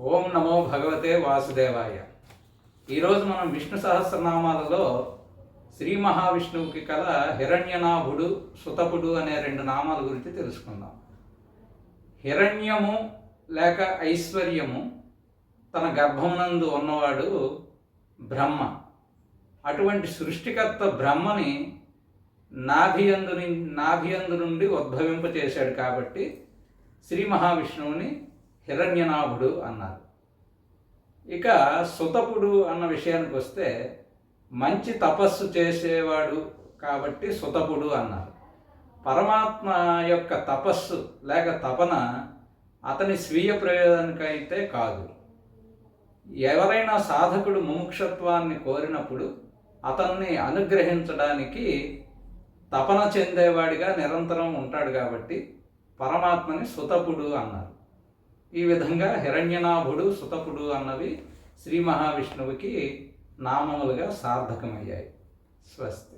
ఓం నమో భగవతే వాసుదేవాయ. ఈరోజు మనం విష్ణు సహస్రనామాలలో శ్రీ మహావిష్ణువుకి కల హిరణ్యనాభుడు సుతపుడు అనే రెండు నామాల గురించి తెలుసుకుందాం. హిరణ్యము లేక ఐశ్వర్యము తన గర్భమునందు ఉన్నవాడు బ్రహ్మ. అటువంటి సృష్టికర్త బ్రహ్మని నాభియందు నాభియందు నుండి ఉద్భవింపచేశాడు కాబట్టి శ్రీ మహావిష్ణువుని హిరణ్యనాభుడు అన్నారు. ఇక సుతపుడు అన్న విషయానికి వస్తే మంచి తపస్సు చేసేవాడు కాబట్టి సుతపుడు అన్నారు. పరమాత్మ యొక్క తపస్సు లేక తపన అతని స్వీయ ప్రయోజనానికైతే కాదు. ఎవరైనా సాధకుడు ముముక్షత్వాన్ని కోరినప్పుడు అతన్ని అనుగ్రహించడానికి తపన చెందేవాడిగా నిరంతరం ఉంటాడు కాబట్టి పరమాత్మని సుతపుడు అన్నారు. ఈ విధంగా హిరణ్యనాభుడు సుతపుడు అన్నవి శ్రీ మహావిష్ణువుకి నామములుగా సార్థకమయ్యాయి. స్వస్తి.